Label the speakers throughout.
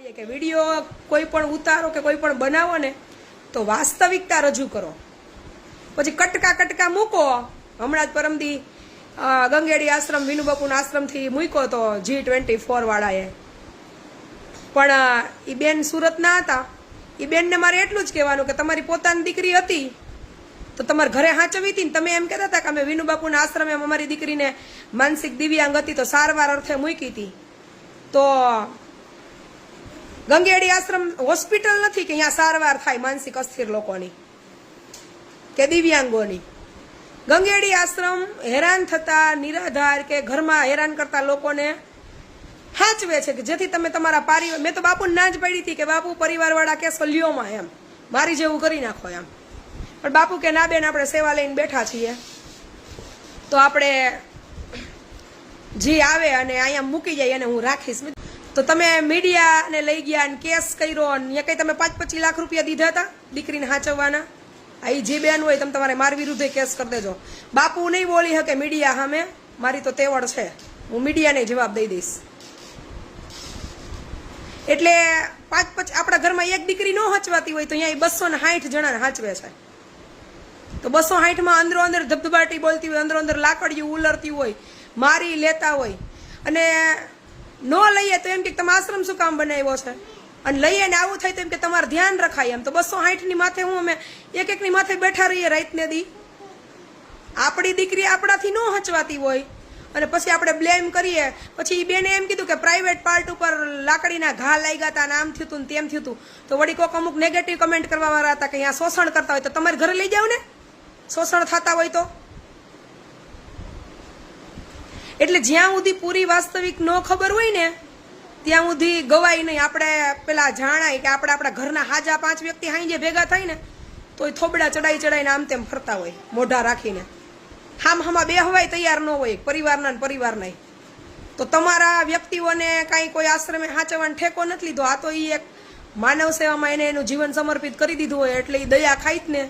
Speaker 1: પાડીએ કે વીડિયો કોઈ પણ ઉતારો કે કોઈ પણ બનાવો ને, તો વાસ્તવિકતા રજૂ કરો. પછી કટકા કટકા મૂકો. હમણાં જ પરમદી ગંગેડી આશ્રમ, વિનુબાપુના આશ્રમથી મૂક્યો તો જી ટ્વેન્ટી ફોર વાળાએ. પણ એ બેન સુરતના હતા. એ બેનને મારે એટલું જ કહેવાનું કે તમારી પોતાની દીકરી હતી. તો તમારા ઘરે હાચવી હતી ને તમે એમ કહેતા હતા કે અમે વિનુબાપુના આશ્રમે અમારી દીકરીને માનસિક દિવ્યાંગ હતી તો સારવાર અર્થે મૂકી હતી. તો ગંગેડી આશ્રમ હોસ્પિટલ નથી કે અહીંયા સારવાર થાય માનસિક અસ્થિર લોકોની કે દિવ્યાંગોની. ગંગેડી આશ્રમ હેરાન થતા, નિરાધાર કે ઘરમાં હેરાન કરતા લોકોને હાચવે છે કે જેથી તમે તમારા પારિવાર, મેં તો બાપુને ના જ પાડી હતી કે બાપુ પરિવારવાળા કેસો લ્યોમાં એમ. મારી જેવું કરી નાખો એમ. પણ બાપુ કે ના બેન, આપણે સેવા લઈને બેઠા છીએ. તો આપણે જે આવે અને અહીંયા મૂકી જાય, એને હું રાખીશ. તો તમે મીડિયાને લઈ ગયા અને કેસ કર્યો અને કંઈ તમે પાંચ પચીસ લાખ રૂપિયા દીધા હતા દીકરીને હાચવવાના? આ જે બેન હોય તમે તમારે મારી વિરુદ્ધે કેસ કરી દેજો. બાપુ નહીં બોલી શકે મીડિયા સામે, મારી તો તેવડ છે. હું મીડિયાને જવાબ દઈ દઈશ. એટલે પાંચ પચ, આપણા ઘરમાં એક દીકરી ન હચવાતી હોય તો અહીંયા બસો ને સાઠ જણાને હાચવે છે. તો બસો સાઠમાં અંદરો અંદર ધબધબાટી બોલતી હોય, અંદરો અંદર લાકડીયું ઉલરતી હોય, મારી લેતા હોય. અને ન લઈએ તો એમ કે તમે આશ્રમ શું કામ બનાવ્યો છે? અને લઈએ ને આવું થાય તો એમ કે તમારે ધ્યાન રખાય. એમ તો બસો સાઠની માથે હું અમે એક એકની માથે બેઠા રહીએ રાતને દી. આપણી દીકરી આપણાથી ન હચવાતી હોય. અને પછી આપણે બ્લેમ કરીએ. પછી એ બેને એમ કીધું કે પ્રાઇવેટ પાર્ટ ઉપર લાકડીના ઘા લાગ્યા હતા ને આમ થયું હતું ને તેમ થયું હતું તો વળી કોક અમુક નેગેટિવ કમેન્ટ કરવા વાળા હતા કે અહીંયા શોષણ કરતા હોય તો તમારે ઘરે લઈ જાવ ને? શોષણ થતા હોય તો? એટલે જ્યાં સુધી પૂરી વાસ્તવિક ન ખબર હોય ને, ત્યાં સુધી ગવાય નહીં. આપણે પેલા જાણાય કે આપણે આપણા ઘરના હાજા પાંચ વ્યક્તિ હાઈ જે ભેગા થાય ને તો એ થોબડા ચડાઈ ચડાઈને આમ તેમ ફરતા હોય, મોઢા રાખીને. હામ હામાં બે હવાય તૈયાર ન હોય, પરિવારના ને પરિવારના તો તમારા વ્યક્તિઓને કાંઈ કોઈ આશ્રમે હાચવવાનો ઠેકો નથી લીધો. આ તો એ એક માનવ સેવામાં એને એનું જીવન સમર્પિત કરી દીધું હોય, એટલે એ દયા ખાઈ જ ને.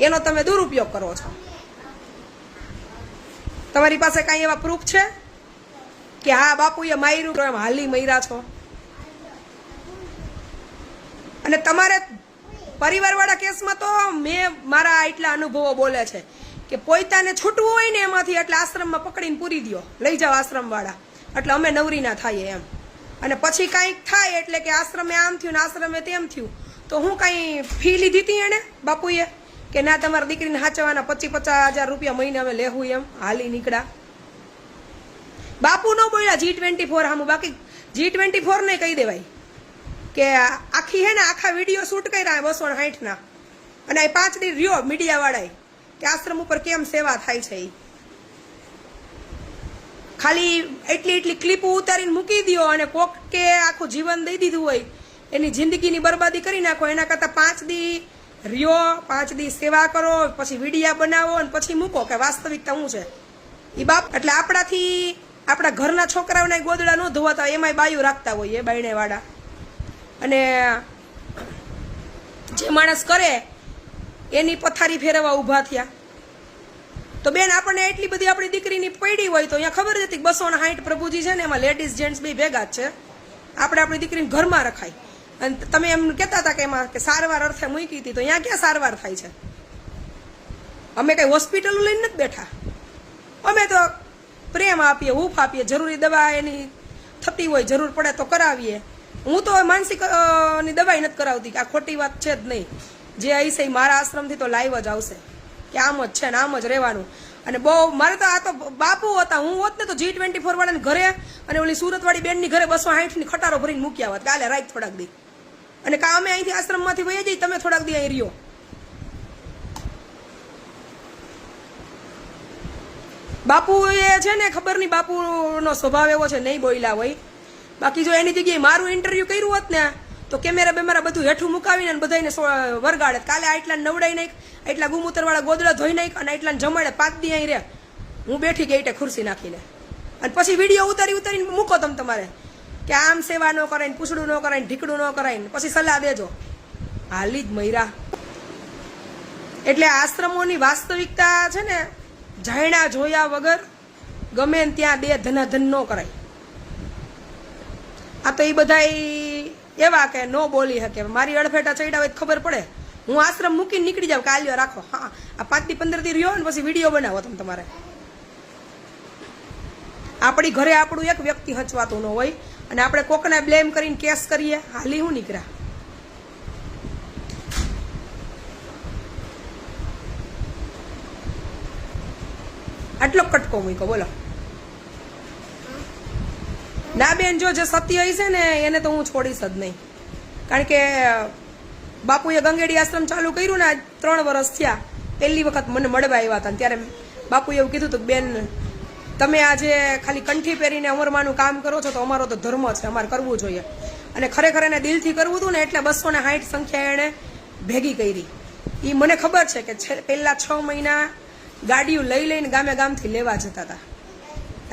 Speaker 1: એનો તમે દુરુપયોગ કરો છો. તમારી પાસે કાંઈ એવા પ્રૂફ છે? કે હા, બાપુએ માર્યું એમ હાલી મર્યા છો? અને તમારે પરિવારવાળા કેસમાં તો મેં મારા એટલા અનુભવો બોલે છે કે પોતાને છૂટવું હોય ને એમાંથી એટલે આશ્રમમાં પકડીને પૂરી દ્યો. લઈ જાઓ આશ્રમવાળા. એટલે અમે નવરી ના થઈએ એમ. અને પછી કાંઈક થાય એટલે કે આશ્રમે આમ થયું ને આશ્રમે તેમ થયું. તો હું કાંઈ ફી લીધી હતી એણે બાપુએ? કે ના, તમારી દીકરીને હાચવાના પચીસ પચાસ હજાર રૂપિયા મહિને અમે લેવું એમ. હાલી નીકળ્યા. બાપુ ન બોલ્યા જી ટ્વેન્ટી ફોર હામું. બાકી જી ટ્વેન્ટી ફોર ને કહી દેવાય. કે આખી હે ને, આખા વીડિયો શૂટ કર્યા બસો સાઠના અને એ પાંચ દી રહ્યો મીડિયાવાળાએ કે આશ્રમ ઉપર કેમ સેવા થાય છે એ ખાલી એટલી એટલી ક્લિપો ઉતારીને મૂકી દો અને કોક કે આખું જીવન દઈ દીધું હોય, એની જિંદગીની બરબાદી કરી નાખો. એના કરતાં પાંચ દી રહ્યો પાંચ દી સેવા કરો, પછી વિડીયા બનાવો અને પછી મૂકો, કે વાસ્તવિકતા શું છે? એ બાપ, એટલે આપણાથી, આપણા ઘરના છોકરાઓને ગોદડા ન ધોવાતા એમાંય બાયું રાખતા હોય, એ બાયણેવાળા. અને જે માણસ કરે, એની પથારી ફેરવવા ઊભા થયા. તો બેન, આપણને એટલી બધી આપણી દીકરીની પડી હોય તો અહીંયા ખબર જ હતી બસો ને સાઠ પ્રભુજી છે ને, એમાં લેડીઝ જેન્ટ્સ બે ભેગા જ છે. આપણે આપણી દીકરીને ઘરમાં રખાય. અને તમે એમ કહેતા હતા કે એમાં કે સારવાર અર્થે મૂકી હતી, તો અહીંયા ક્યાં સારવાર થાય છે? અમે કઈ હોસ્પિટલો લઈને નથી બેઠા. અમે તો પ્રેમ આપીએ, હૂફ આપીએ, જરૂરી દવા એની થતી હોય, જરૂર પડે તો કરાવીએ. હું તો માનસિકની દવાઈ નથી કરાવતી, કે આ ખોટી વાત છે જ નહીં. જે હશે એ મારા આશ્રમથી તો લાઈવ જ આવશે. કે આમ જ છે ને આમ જ રહેવાનું. અને બહુ, મારે તો આ તો બાપુ હતા, હું હોત ને તો જી ટ્વેન્ટી ફોર વાળાને ઘરે અને ઓલી સુરતવાળી બેનની ઘરે બસો સાઠની ખટારો ભરીને મૂક્યા હોત. કાલે રાખ થોડાક દી. અને કા અમે અહીંથી આશ્રમમાંથી વહી જઈએ, તમે થોડાક દી અહીં રહ્યો. બાપુ એ છે ને ખબર નહીં બાપુનો સ્વભાવ એવો છે, નહીં બોલ્યા હોય. બાકી જો એની જગ્યાએ મારું ઇન્ટરવ્યુ કર્યું હોત ને, તો કેમેરા બેમેરા બધું હેઠું મુકાવીને બધાને વરગાડે. કાલે આટલા નવડાઈ નાખ, આટલા ગુમૂતરવાળા ગોદડા ધોઈ નાખ અને એટલા જમાડે, પાંચ દી અહીં રે હું બેઠી ગઈ એટલે ખુરશી નાખીને. અને પછી વીડિયો ઉતારી ઉતારીને મૂકો તમે તમારે. કે આમ સેવા ન કરાય ને પૂછડું ન કરાય ને ઢીકડું ન કરાય ને પછી સલાહ દેજો. હાલી જ મૈરા એટલે આશ્રમોની વાસ્તવિકતા છે ને જાણ્યા જોયા વગર ગમે ને ત્યાં બે ધનાધન ન કરાય. આ તો એ બધા એવા કે ન બોલી શકે. મારી અડફેટા ચડ્યા હોય ખબર પડે. હું આશ્રમ મૂકીને નીકળી જાઉં, કાલ્યો રાખો. હા આ પાંચથી પંદરથી રહ્યો ને પછી વીડિયો બનાવો તમે તમારે. આપણી ઘરે આપણું એક વ્યક્તિ હચવાતું ન હોય અને આપણે કોકને બ્લેમ કરીને કેસ કરીએ, હાલી હું નીકળ્યા. આટલો કટકો મૂકો બોલો. ના બેન, જો જે સત્ય હશે ને, એને તો હું છોડીશ જ નહીં. કારણ કે, બાપુએ ગંગેડી આશ્રમ ચાલુ કર્યું ને, આજ ત્રણ વર્ષ થયા. પહેલી વખત મને મળવા આવ્યા હતા ત્યારે બાપુએ એવું કીધું હતું બેન તમે આજે ખાલી કંઠી પહેરીને અમરમાનું કામ કરો છો તો અમારો તો ધર્મ છે, અમારે કરવું જોઈએ. અને ખરેખર એને દિલથી કરવું હતું ને એટલે બસો ને સાઠ સંખ્યા એણે ભેગી કરી. એ મને ખબર છે કે પહેલા છ મહિના ગાડીઓ લઈ લઈને ગામે ગામથી લેવા જતા હતા.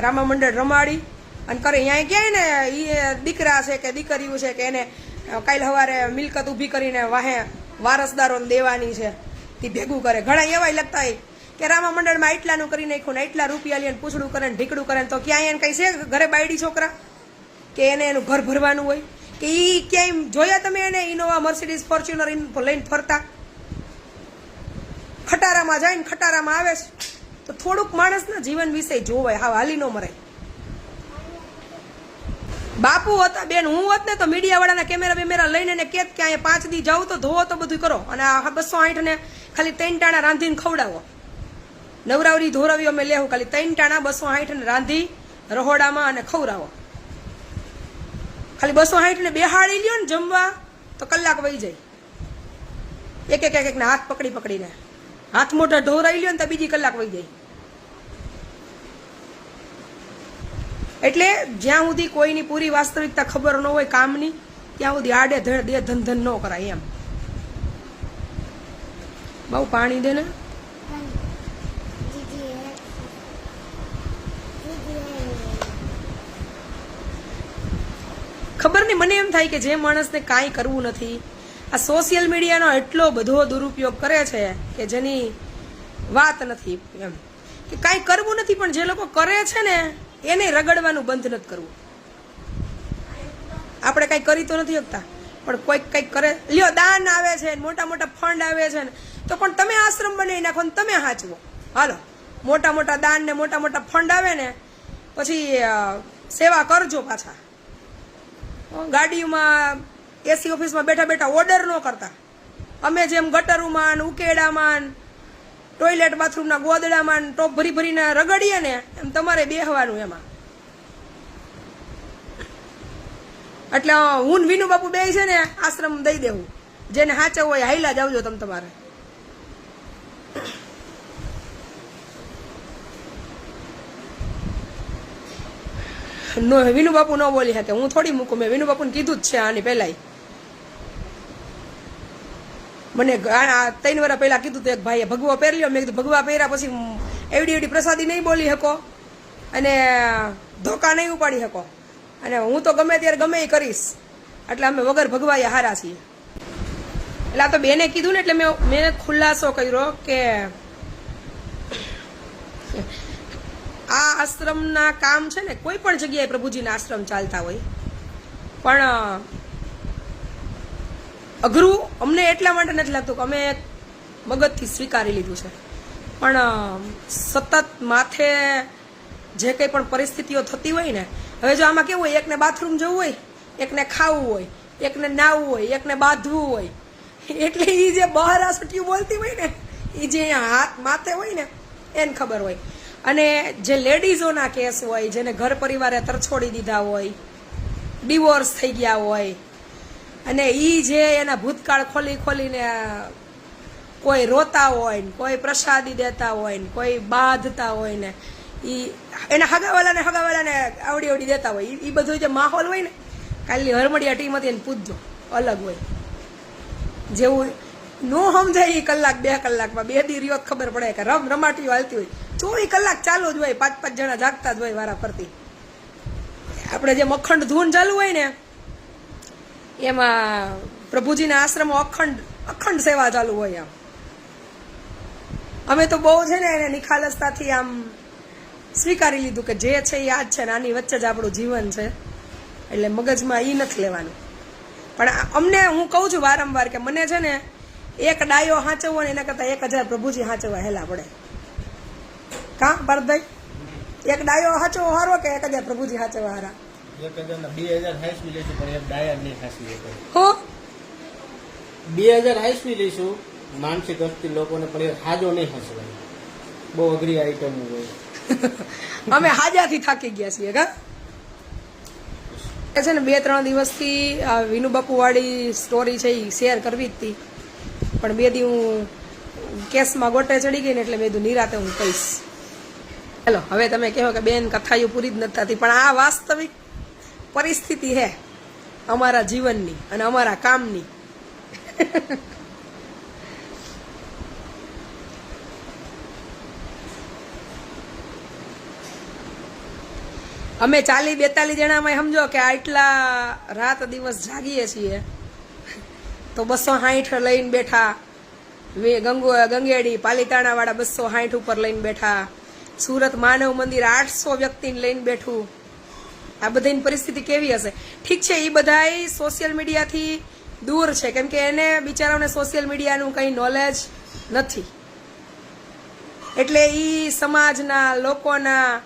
Speaker 1: રામા મંડળ રમાડી અને કરે અહીંયા ક્યાંય ને? એ દીકરા છે કે દીકરીઓ છે કે એને કાલ સવારે મિલકત ઊભી કરીને વાહે વારસદારોને દેવાની છે. તે ભેગું કરે. ઘણા એવાય લગતા હોય. કે રામા મંડળમાં એટલાનું કરી નાખ્યું ને એટલા રૂપિયા લઈને પૂછડું કરે ને ઢીકડું કરે ને તો ક્યાંય એને કઈ છે? ઘરે બાયડી છોકરા? કે એને એનું ઘર ભરવાનું હોય? કે એ ક્યાંય જોયા તમે એને? ઇનોવા મર્સિડીઝ, ફોર્ચ્યુનર લઈને ફરતા? ખટારામાં જાય ને ખટારામાં આવે તો થોડુંક માણસના જીવન વિશે જોવાય. હા હાલી નો મરે બાપુ હતા, બેન, હું હોત ને તો મીડિયા વાળાના કેમેરા બેમેરા લઈને એને કેત કે અહીંયા પાંચ દી જાઉં તો ધોવો તો બધું કરો. અને આ બસો આઠ ને ખાલી ત્રણ ટાણા રાંધીને ખવડાવો. નવરાવરી ધોરાવી અમે લેવું ખાલી ત્રણ ટાણા બસો સાઠ ને રાંધી, રહોડામાં અને ખવરાવો ખાલી બસો સાઠ ને બેહાડી લ્યો ને જમવા, તો કલાક વહી જાય. એક એક એક એકને હાથ પકડી પકડીને. હાથ મોટા ઢોરાઈ લ્યો ને તો બીજી કલાક વહી જાય. એટલે જ્યાં સુધી કોઈની પૂરી વાસ્તવિકતા ખબર ન હોય કામની, ત્યાં સુધી આડે ધડ દે ધન ધન ન કરાય એમ. બહુ પાણી દે ને. ખબર નહીં, મને એમ થાય કે જે માણસને કાંઈ કરવું નથી. આ સોશિયલ મીડિયાનો એટલો બધો દુરુપયોગ કરે છે કે જેની વાત નથી એમ. કે કાંઈ કરવું નથી, પણ જે લોકો કરે છે ને, એને રગડવાનું બંધ નથી કરવું. આપણે કાંઈ કરી તો નથી શકતા, પણ કોઈક કંઈક કરે. લ્યો, દાન આવે છે, મોટા મોટા ફંડ આવે છે ને, તો પણ તમે આશ્રમ બનાવી નાખો ને તમે હાચવો. હાલો, મોટા મોટા દાન ને મોટા મોટા ફંડ આવે ને, પછી સેવા કરજો પાછા. ગાડીમાં એસી ઓફિસમાં બેઠા બેઠા ઓર્ડર ન કરતા. અમે જેમ ગટરોમાં ઉકેડામાં ટોયલેટ બાથરૂમના ગોદડામાં ટોપ ભરી ભરીને રગડીએ ને એમ તમારે બેહવાનું એમાં. એટલે હું વિનુ બાપુ બે છે ને આશ્રમ દઈ દેવું. જેને હાચવું હોય હાઈલા જાવજો તમે તમારે. નો વિનુ બાપુ ન બોલી શકે. હું થોડી મૂકું, મેં વિનુ બાપુને કીધું જ છે આની પહેલાંય. મને ત્રણ વર્ષ પહેલા કીધું તો એક ભાઈએ, ભગવા પહેર્યો. મેં કીધું, ભગવા પહેર્યા પછી એવડી એવડી પ્રસાદી નહીં બોલી શકો. અને ધોકા નહીં ઉપાડી શકો. અને હું તો ગમે ત્યારે ગમે એ કરીશ. એટલે અમે વગર ભગવાએ હારા છીએ. એટલે આ તો બેને કીધું ને, એટલે મેં મેં ખુલાસો કર્યો કે આ આશ્રમના કામ છે ને, કોઈ પણ જગ્યાએ પ્રભુજીના આશ્રમ ચાલતા હોય. પણ અઘરું અમને એટલા માટે નથી લાગતું કે અમે મગજથી સ્વીકારી લીધું છે. પણ સતત માથે જે કંઈ પણ પરિસ્થિતિઓ થતી હોય ને, હવે જો આમાં કેવું હોય, એકને બાથરૂમ જવું હોય, એકને ખાવું હોય, એકને નાવું હોય, એકને બાંધવું હોય, એટલે એ જે બહાર આ બોલતી હોય ને એ જે અહીંયા હાથ માથે હોય ને, એને ખબર હોય. અને જે લેડીઝોના કેસ હોય, જેને ઘર પરિવારે તરછોડી દીધા હોય, ડિવોર્સ થઈ ગયા હોય, અને ઈ જે એના ભૂતકાળ ખોલી ખોલીને કોઈ રોતા હોય ને, કોઈ પ્રસાદી દેતા હોય ને, કોઈ બાંધતા હોય ને, ઈ એના હગાવાલાને હગાવાલાને આવડી આવડી દેતા હોય. ઈ- બધું જે માહોલ હોય ને, કાલની હરમડિયા ટીમ હતી એને પૂછજો અલગ હોય. જેવું નો સમજાય એ કલાક, બે કલાકમાં. બે દી રહ્યો ખબર પડે કે રમ રમાટીઓ હાલતી હોય. ચોવીસ કલાક ચાલુ જ હોય, પાંચ પાંચ જણા જાગતા જ હોય વારા ફરતી. આપણે જે અખંડ ધૂન ચાલુ હોય ને, એમાં પ્રભુજીના આશ્રમમાં અખંડ અખંડ સેવા ચાલુ હોય આમ. અમે તો બહુ છે ને એને નિખાલસતાથી આમ સ્વીકારી લીધું કે જે છે એ આ જ છે ને આની વચ્ચે જ આપણું જીવન છે. એટલે મગજમાં એ નથી લેવાનું. પણ અમને હું કહું છું વારંવાર કે મને છે ને એક ડાયો હાંચવવો ને એના કરતાં એક હજાર પ્રભુજી હાંચવવા હેલા પડે. કા ભરતભાઈ? એક ડાયો હાંચવો હારો કે એક હજાર પ્રભુજી હાંચવવા હારા?
Speaker 2: બે હજાર હાઈસવી લઈશું માનસિક અસ્થિર લોકોને પણ હાજો નહીં હસવાય બહુ અઘરી આઈટમ હોય.
Speaker 1: અમે હાજાથી થાકી ગયા છીએ કા? છે ને બે ત્રણ દિવસથી વિનુ બાપુ વાળી સ્ટોરી છે એ શેર કરવી જ હતી. પણ બે દી હું કેસમાં ગોટે ચડી ગઈ ને એટલે મેં કીધું નિરાતે હું કહીશ. હેલો, હવે તમે કહો કે બેન કથાયું પૂરી જ નથી થતી, પણ આ વાસ્તવિક પરિસ્થિતિ હે અમારા જીવનની અને અમારા કામની. અમે ચાલી બેતાલીસ જણામાં સમજો કે આટલા રાત દિવસ જાગીએ છીએ. તો બસો સાઠ લઈને બેઠા. ગંગો, ગંગેડી પાલીતાણા વાળા બસો સાઠ ઉપર લઈને બેઠા. સુરત માનવ મંદિર આઠસો વ્યક્તિને લઈને બેઠું. આ બધાની પરિસ્થિતિ કેવી હશે? ઠીક છે એ બધાય સોશિયલ મીડિયાથી દૂર છે, કેમ કે એને બિચારાઓને સોશિયલ મીડિયાનું કંઈ નોલેજ નથી. એટલે એ સમાજના, લોકોના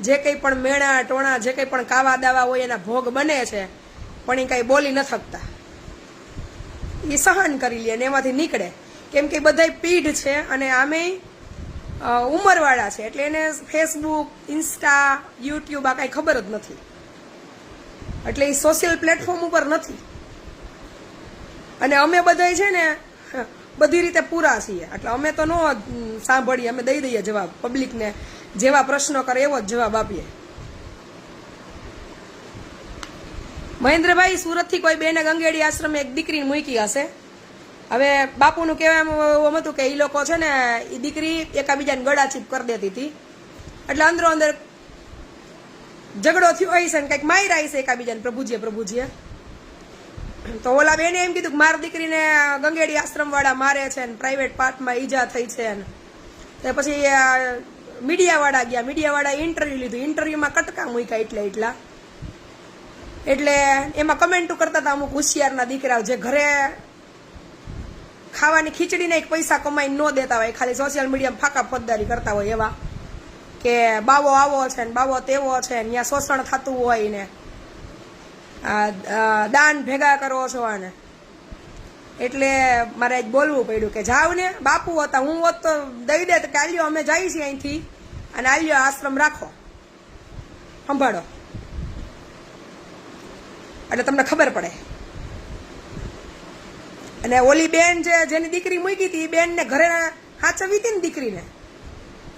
Speaker 1: જે કંઈ પણ મેણા ટોણા, જે કંઈ પણ કાવા દાવા હોય એના ભોગ બને છે, પણ એ કંઈ બોલી ન શકતા. એ સહન કરી લે અને એમાંથી નીકળે. કેમ કે બધા પીઢ છે અને આમે ઉંમરવાળા છે. એટલે એને ફેસબુક ઇન્સ્ટા યુટ્યુબ આ કાંઈ ખબર જ નથી. એટલે એ સોશિયલ પ્લેટફોર્મ ઉપર નથી. અને અમે બધા છે ને બધી રીતે પૂરા છીએ. એટલે અમે તો ન સાંભળીએ, અમે દઈ દઈએ જવાબ પબ્લિકને જેવા પ્રશ્નો કરે એવો જ જવાબ આપીએ. મહેન્દ્રભાઈ, સુરતથી કોઈ બેને ગંગેડી આશ્રમે એક દીકરીને મૂકી હશે. હવે બાપુનું કહેવામાં એમ હતું કે એ લોકો છે ને એ દીકરી એકાબીજાને ગળાચીપ કરી દેતી હતી. એટલે અંદરો અંદર ઝઘડો થયો છે ને, કંઈક માર્યા હશે એકાબીજાને પ્રભુજીએ પ્રભુજીએ. તો ઓલા બેને એમ કીધું કે મારી દીકરીને ગંગેડી આશ્રમ વાળા મારે છે ને પ્રાઇવેટ પાર્ટમાં ઈજા થઈ છે ને. તો પછી મીડિયા વાળા ગયા મીડિયા વાળા ઇન્ટરવ્યુ લીધું ઇન્ટરવ્યુમાં કટકા મૂક્યા એટલે એટલા. એટલે એમાં કમેન્ટો કરતા હતા અમુક હોશિયારના દીકરાઓ જે ઘરે ખાવાની ખીચડીને એક પૈસા કમાઈને ન દેતા હોય, ખાલી સોશિયલ મીડિયામાં ફાકા ફોજદારી કરતા હોય એવા કે બાવો આવો છે ને બાવો તેવો છે ને ત્યાં શોષણ થતું હોય ને દાન ભેગા કરો છો અને એટલે મારે આજ બોલવું પડ્યું કે જાવ ને, બાપુ હતા, હું હોત તો દઈ દે કે આલ્યો અમે જઈએ અહીંથી, અને આલ્યો આશ્રમ રાખો. સંભાળો. એટલે તમને ખબર પડે. અને ઓલી બેન છે જેની દીકરી મૂકી હતી એ બેનને ઘરે હાચવી હતી ને દીકરીને?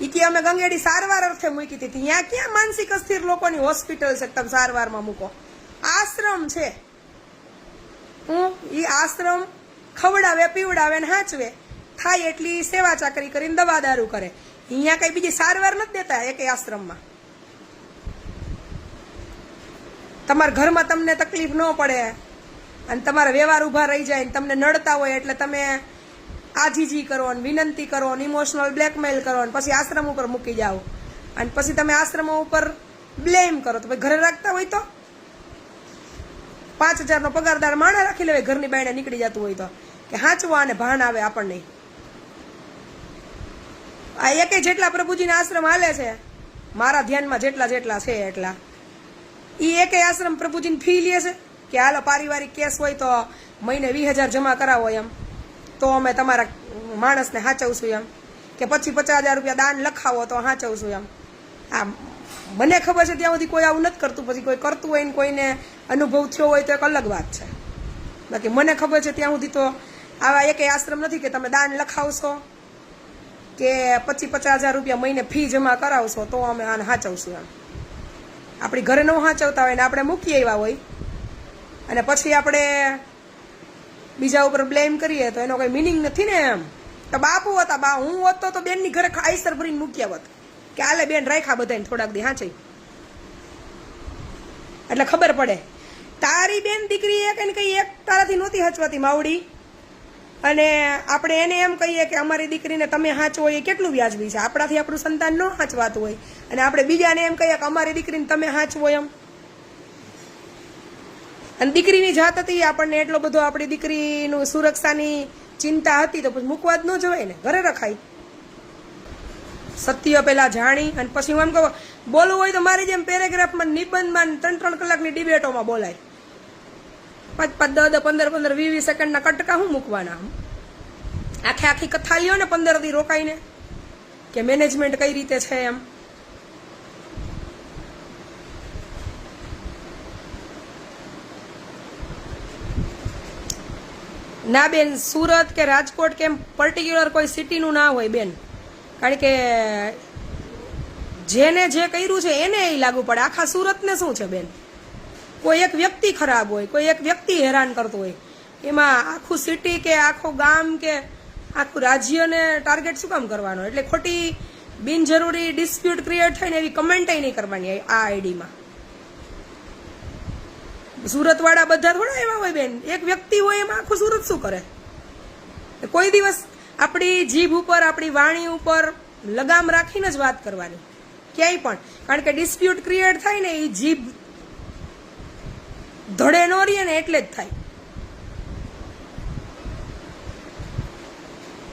Speaker 1: એ કે અમે ગંગેડી સારવાર અર્થે મૂકી હતી. ત્યાં ક્યાં માનસિક અસ્થિર લોકોની હોસ્પિટલ છે તમે સારવારમાં મૂકો? આશ્રમ છે. હું એ આશ્રમ ખવડાવે, પીવડાવે ને હાચવે. થાય એટલી સેવા ચાકરી કરીને દવા દારૂ કરે. અહીંયા કઈ બીજી સારવાર નથી દેતા એકે આશ્રમમાં. તમારા ઘરમાં તમને તકલીફ ન પડે અને તમારા વ્યવહાર ઊભા રહી જાય તમને નડતા હોય એટલે તમે આજીજી કરો ને વિનંતી કરો ને ઇમોશનલ બ્લેકમેલ કરો ને પછી આશ્રમ ઉપર મૂકી જાઓ. અને પછી તમે આશ્રમો ઉપર બ્લેમ કરો. તો ભાઈ ઘરે રાખતા હોય તો? પાંચ હજારનો પગારદાર માણા રાખી લેવાય ઘરની બાયણે નીકળી જતું હોય તો. કે હાંચવા અને ભાન આવે આપણને. આ એકે જેટલા પ્રભુજીના આશ્રમ હાલે છે, મારા ધ્યાનમાં જેટલા જેટલા છે એટલા. ઈ એકે આશ્રમ પ્રભુજીની ફી લે છે કે હાલો પારિવારિક કેસ હોય તો મહિને વીસ હજાર જમા કરાવો એમ. તો અમે તમારા માણસને હાચવશું એમ. કે પછી પચાસ હજાર રૂપિયા દાન લખાવો તો હાચવશું એમ. આ મને ખબર છે ત્યાં સુધી કોઈ આવું નથી કરતું. પછી કોઈ કરતું હોય ને કોઈને અનુભવ થયો હોય તો એક અલગ વાત છે. બાકી મને ખબર છે ત્યાં સુધી તો આવા એકેય આશ્રમ નથી કે તમે દાન લખાવશો કે પચીસ પચાસ હજાર રૂપિયા મહિને ફી જમા કરાવશો તો અમે આને સાચવશું એમ. આપણી ઘરે ન હાચવતા હોય ને આપણે મૂકી આવ્યા હોય, અને પછી આપણે બીજા ઉપર બ્લેમ કરીએ તો એનો કોઈ મિનિંગ નથી ને એમ. તો બાપુ હતા, બા, હું હોત તો તો બેનની ઘરે આઈસર ભરીને મૂક્યા હોત. કે આલે બેન રાખ્યા બધાને થોડાક દી, હાંચે. એટલે ખબર પડે. તારી બેન દીકરી એક ને કઈ એક તારાથી નહોતી હચવાતી, માવડી? અને આપણે એને એમ કહીએ કે અમારી દીકરીને તમે હાંચવો એ કેટલું વ્યાજબી છે? આપણાથી આપણું સંતાન ન હાંચવાતું હોય. અને આપણે બીજાને એમ કહીએ કે અમારી દીકરીને તમે હાંચવો એમ. અને દીકરીની જાત હતી, આપણને એટલો બધો આપણી દીકરીનું સુરક્ષાની ચિંતા હતી તો પછી મૂકવા જ ન જવાય ને, ઘરે રખાય. સત્ય પેલા જાણી અને પછી હું એમ કહું, બોલવું હોય તો મારી જેમ પેરેગ્રાફમાં નિબંધમાં ત્રણ ત્રણ કલાકની ડિબેટોમાં બોલાય. પાંચ પાંચ પંદર પંદર, વીસ વીસ સેકન્ડના કટકા હું મૂકવાના? આખે આખી કથા લ્યો ને પંદરથી રોકાઈને? કે મેનેજમેન્ટ કઈ રીતે છે એમ? ના બેન, સુરત કે રાજકોટ કે એમ પર્ટિક્યુલર કોઈ સિટીનું ના હોય બેન. કારણ કે જેને જે કર્યું છે એને એ લાગુ પડે. આખા સુરતને શું છે બેન? કોઈ એક વ્યક્તિ ખરાબ હોય, કોઈ એક વ્યક્તિ હેરાન કરતો હોય. એમાં આખું સિટી કે આખું ગામ કે આખું રાજ્યને ટાર્ગેટ શું કામ કરવાનો? એટલે ખોટી, બિનજરૂરી ડિસ્પ્યુટ ક્રિએટ થાય ને એવી કમેન્ટ નહીં કરવાની આ આઈડીમાં સુરતવાળા બધા થોડા એવા હોય બેન. એક વ્યક્તિ હોય એમાં આખું સુરત શું કરે? કોઈ દિવસ આપણી જીભ ઉપર, આપણી વાણી ઉપર લગામ રાખીને જ વાત કરવાની. ક્યાંય પણ. કારણ કે ડિસ્પ્યુટ ક્રિએટ થાય ને એ જીભ ધડે ન રહીએ ને એટલે જ થાય.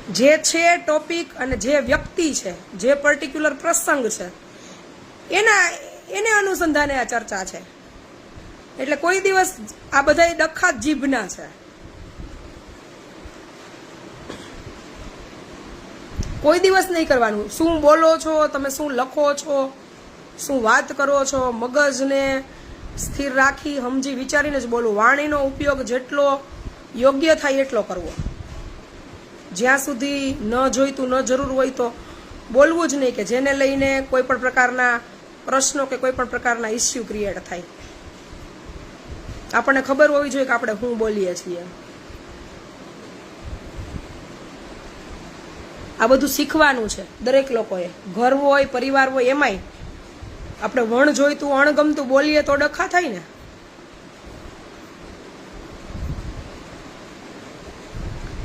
Speaker 1: જે છે ટોપિક અને જે વ્યક્તિ છે, જે પર્ટિક્યુલર પ્રસંગ છે, એના, એને અનુસંધાને આ ચર્ચા છે. એટલે કોઈ દિવસ આ બધા ડખા જીભના છે. કોઈ દિવસ નહીં કરવાનું. શું બોલો છો, તમે શું લખો છો, શું વાત કરો છો, મગજને સ્થિર રાખી સમજી વિચારીને જ બોલવું વાણીનો ઉપયોગ જેટલો યોગ્ય થાય એટલો કરવો. જ્યાં સુધી ન જોઈતું, ન જરૂર હોય તો બોલવું જ નહીં કે જેને લઈને કોઈ પણ પ્રકારના પ્રશ્નો કે કોઈ પણ પ્રકારના ઇસ્યુ ક્રિએટ થાય. આપણને ખબર હોવી જોઈએ કે આપણે શું બોલીએ છીએ. આ બધું શીખવાનું છે દરેક લોકોએ. ઘર હોય, પરિવાર હોય, એમાંય આપણે વણ જોઈતું અણગમતું બોલીએ તો ડખા થાય ને.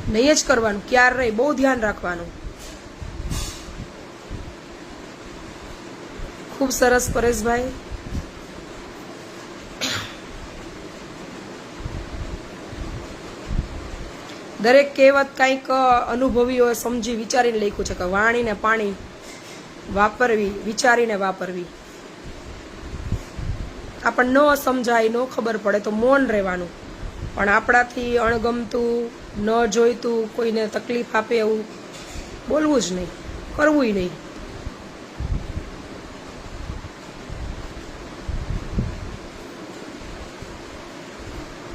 Speaker 1: નહીં જ કરવાનું, ક્યાર રહી બહુ ધ્યાન રાખવાનું. ખૂબ સરસ પરેશભાઈ. દરેક કહેવત કંઈક હોય, સમજી વિચારીને લખ્યું છે કે વાણીને પાણી વાપરવી, વિચારીને વાપરવી. આપણને ન સમજાય, ન ખબર પડે તો મૌન રહેવાનું. પણ આપણાથી અણગમતું, ન જોઈતું, કોઈને તકલીફ આપે એવું બોલવું જ નહીં કરવું નહીં.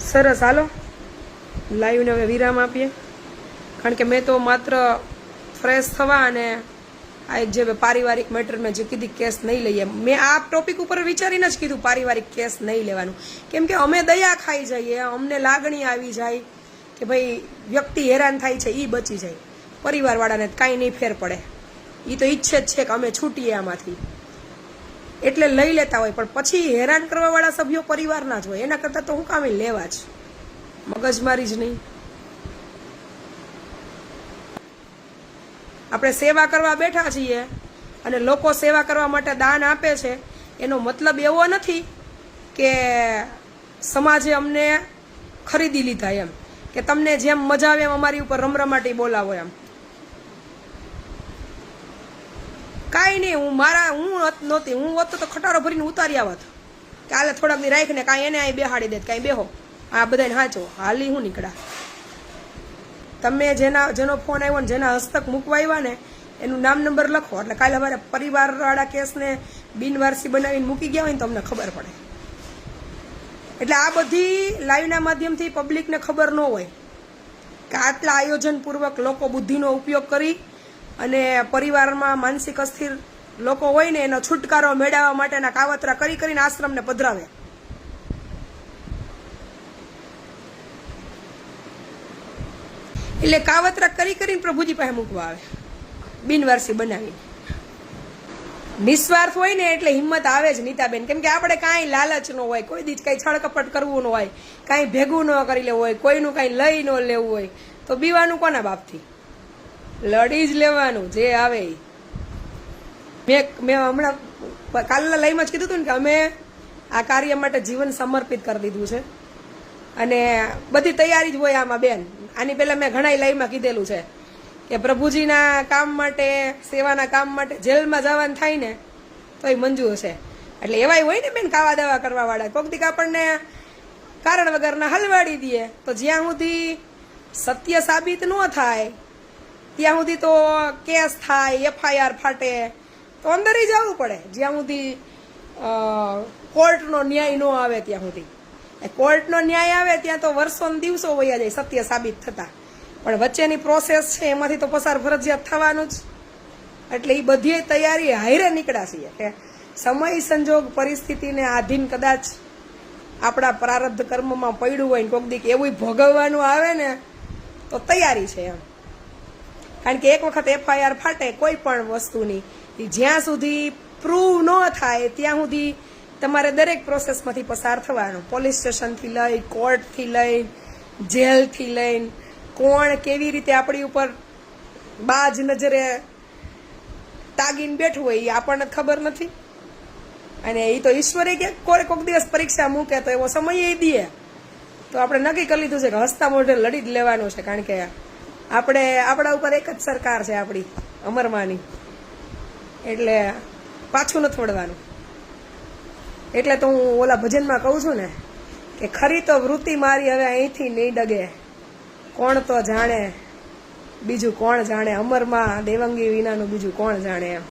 Speaker 1: સરસ, હાલો. લાઈવને હવે વિરામ આપીએ. કારણ કે મેં તો માત્ર ફ્રેશ થવા અને આ એક જે પારિવારિક મેટર મેં જે કીધી, કેસ નહીં લઈએ. મેં આ ટોપિક ઉપર વિચારીને જ કીધું, પારિવારિક કેસ નહીં લેવાનું. કેમ કે અમે દયા ખાઈ જઈએ, અમને લાગણી આવી જાય કે ભાઈ વ્યક્તિ હેરાન થાય છે એ બચી જાય. પરિવારવાળાને કાંઈ નહીં ફેર પડે. એ તો ઈચ્છે જ છે કે અમે છૂટીએ આમાંથી. એટલે લઈ લેતા હોય, પણ પછી હેરાન કરવાવાળા સભ્યો પરિવારના જ હોય. એના કરતાં તો હું કામે લેવા જ. મગજમારી જ નહીં. આપણે સેવા કરવા બેઠા છીએ અને લોકો સેવા કરવા માટે દાન આપે છે, એનો મતલબ એવો નથી કે સમાજે અમને ખરીદી લીધા એમ, કે તમને જેમ મજા આવે એમ અમારી ઉપર રમરમાટી બોલાવો એમ. કાંઈ નહીં, હું મારા, હું નહોતી, હું હોત તો ખટારો ભરીને ઉતારી આવત. કાલે થોડાક દી રાખીને કાંઈ એને અહીં બેહાડી દેત, કાંઈ બેહો. આ બધાને હાચો હાલી હું નીકળ્યા. તમે જેના જેનો ફોન આવ્યો ને જેના હસ્તક મૂકવા આવ્યા ને, એનું નામ નંબર લખો. એટલે કાલે અમારે પરિવારવાળા કેસને બિનવારસી બનાવીને મૂકી ગયા હોય ને તમને ખબર પડે. એટલે આ બધી લાઈવના માધ્યમથી પબ્લિકને ખબર ન હોય કે આટલા આયોજનપૂર્વક લોકો બુદ્ધિનો ઉપયોગ કરી અને પરિવારમાં માનસિક અસ્થિર લોકો હોય ને એનો છુટકારો મેળવવા માટેના કાવતરા કરી કરીને આશ્રમને પધરાવે. એટલે કાવતરા કરી કરીને પ્રભુજી પાસે મૂકવા આવે. બિનવારસી બનાવીને. નિસ્વાર્થ હોય ને એટલે હિંમત આવે જ નીતાબેન. કેમ કે આપણે કાંઈ લાલચ ન હોય, કોઈ દીજ કાંઈ છળકપટ કરવું ન હોય, કાંઈ ભેગું ન કરી લેવું હોય, કોઈનું કાંઈ લઈ ન લેવું હોય, તો બીવાનું કોના બાપથી? લડી જ લેવાનું, જે આવે. મેં મેં હમણાં કાલના લઈમાં જ કીધું હતું ને કે અમે આ કાર્ય માટે જીવન સમર્પિત કરી દીધું છે. અને બધી તૈયારી જ હોય આમાં બેન. આની પહેલા મેં ઘણા લાઈવમાં કીધેલું છે કે પ્રભુજીના કામ માટે, સેવાના કામ માટે જેલમાં જવાનું થાય ને તો એ મંજૂર છે એટલે એવાય હોય ને બેન કાવા દાવા કરવા વાળા કોક આપણને કારણ વગરના હલવાડી દઈએ તો જ્યાં સુધી સત્ય સાબિત ન થાય, ત્યાં સુધી તો કેસ થાય, એફઆઈઆર ફાટે, તો અંદર જવું પડે. જ્યાં સુધી કોર્ટનો ન્યાય ન આવે ત્યાં સુધી. કોર્ટનો ન્યાય આવે ત્યાં તો વર્ષોને દિવસો વયા જાય, સત્ય સાબિત થતા. પણ વચ્ચેની પ્રોસેસ છે, એમાંથી તો પસાર ફરજિયાત થવાનું જ. એટલે એ બધી તૈયારી હાઈરે નીકળ્યા છીએ કે સમય સંજોગ પરિસ્થિતિને આધીન કદાચ આપણા પ્રારબ્ધ કર્મમાં પડ્યું હોય ને કોક દીક એવું ભોગવવાનું આવે ને, તો તૈયારી છે એમ. કારણ કે એક વખત એફઆઈઆર ફાટે કોઈ પણ વસ્તુની જ્યાં સુધી પ્રૂવ ન થાય, ત્યાં સુધી તમારે દરેક પ્રોસેસમાંથી પસાર થવાનું. પોલીસ સ્ટેશનથી લઈ કોર્ટથી લઈ, જેલથી લઈને કોણ કેવી રીતે આપણી ઉપર બાજ નજરે તાગીને બેઠું હોય એ આપણને ખબર નથી. અને એ તો ઈશ્વરે કે કોઈ કોઈક દિવસ પરીક્ષા મૂકે તો એવો સમય એ દે. તો આપણે નક્કી કરી લીધું છે કે હસતા મોઢે લડી જ લેવાનું છે, કારણ કે આપણે, આપણા ઉપર એક જ સરકાર છે આપણી, અમરમાની. એટલે પાછું નથી વળવાનું એટલે તો હું ઓલા ભજનમાં કહું છું ને, કે ખરી તો વૃત્તિ મારી હવે અહીંથી નહીં ડગે. કોણ તો જાણે? બીજું કોણ જાણે? અમરમાં દેવંગી વિનાનું બીજું કોણ જાણે એમ?